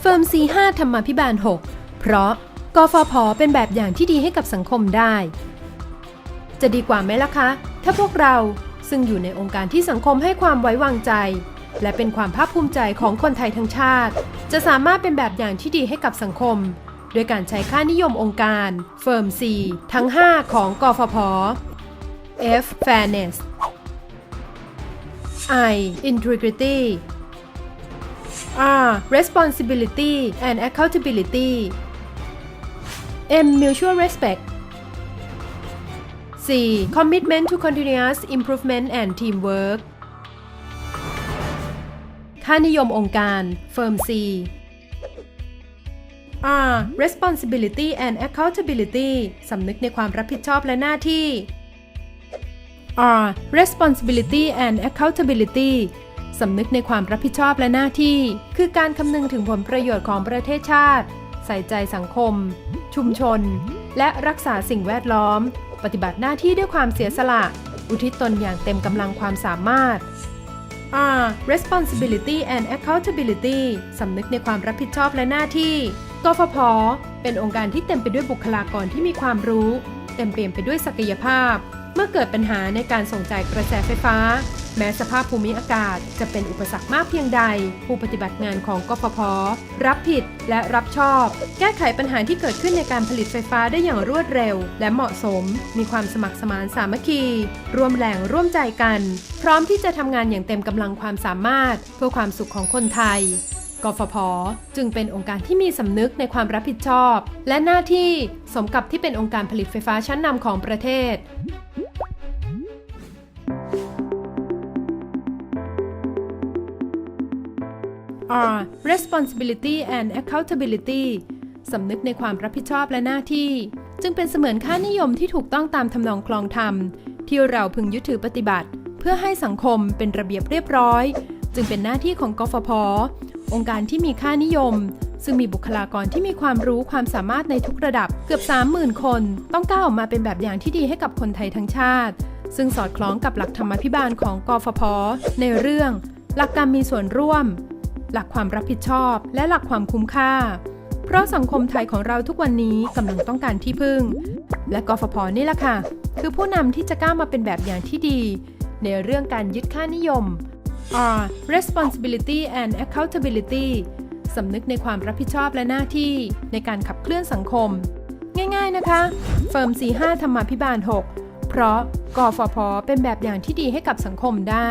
เฟิร์ม C5 ธรรมาภิบาล 6 เพราะกฟผเป็นแบบอย่างที่ดีให้กับสังคมได้ จะดีกว่าไหมล่ะคะ ถ้าพวกเราซึ่งอยู่ในองค์การที่สังคมให้ความไว้วางใจ และเป็นความภาคภูมิใจของคนไทยทั้งชาติ จะสามารถเป็นแบบอย่างที่ดีให้กับสังคม โดยการใช้ค่านิยมองค์การเฟิร์ม C ทั้ง 5 ของกฟผ F fairness I integrity R responsibility and accountability M mutual respect C commitment to continuous improvement and teamwork ค่านิยมองค์การ Firm C R responsibility and accountability สำนึกในความรับผิดชอบและหน้าที่ R responsibility and accountability สำนึกในความรับผิดชอบและหน้าที่ คือการคำนึงถึงผลประโยชน์ของประเทศชาติ ใส่ใจสังคม ชุมชน และรักษาสิ่งแวดล้อม ปฏิบัติหน้าที่ด้วยความเสียสละ อุทิศตนอย่างเต็มกำลังความสามารถ R responsibility and accountability สำนึกในความรับผิดชอบและหน้าที่ กฟผ เป็นองค์การที่เต็มไปด้วยบุคลากรที่มีความรู้ เต็มเปี่ยมไปด้วยศักยภาพ เมื่อเกิดปัญหาในการส่งจ่ายกระแสไฟฟ้า แม้สภาพภูมิอากาศจะเป็นอุปสรรคมากเพียงใด ผู้ปฏิบัติงานของกฟผรับผิดและรับชอบ แก้ไขปัญหาที่เกิดขึ้นในการผลิตไฟฟ้าได้อย่างรวดเร็ว และเหมาะสม มีความสมัครสมานสามัคคี ร่วมแรงร่วมใจกัน พร้อมที่จะทำงานอย่างเต็มกำลังความสามารถ เพื่อความสุขของคนไทยกฟผจึงเป็นองค์การที่มีสำนึกในความรับผิดชอบ และหน้าที่สมกับที่เป็นองค์การผลิตไฟฟ้าชั้นนำของประเทศ R responsibility and accountability สำนึกในความรับผิดชอบและหน้าที่ จึงเป็นเสมือนค่านิยมที่ถูกต้องตามทำนองคลองธรรม ที่เราพึงยึดถือปฏิบัติ เพื่อให้สังคมเป็นระเบียบเรียบร้อย จึงเป็นหน้าที่ของกฟผองค์การที่มีค่านิยม ซึ่งมีบุคลากรที่มีความรู้ความสามารถในทุกระดับเกือบ 30,000 คน ต้องก้าวออกมาเป็นแบบอย่างที่ดีให้กับคนไทยทั้งชาติ ซึ่งสอดคล้องกับหลักธรรมาภิบาลของกฟผในเรื่อง หลักการมีส่วนร่วม หลักความรับผิดชอบ และหลักความคุ้มค่า เพราะสังคมไทยของเราทุกวันนี้กำลังต้องการที่พึ่ง และกฟผนี่แหละค่ะ คือผู้นำที่จะก้าวมาเป็นแบบอย่างที่ดี ในเรื่องการยึดค่านิยม R responsibility and accountability สำนึกในความรับผิดชอบและหน้าที่ในการขับเคลื่อนสังคม ง่ายๆนะคะ เฟิร์ม C5 ธรรมาภิบาล 6 เพราะกฟผเป็นแบบอย่างที่ดีให้กับสังคมได้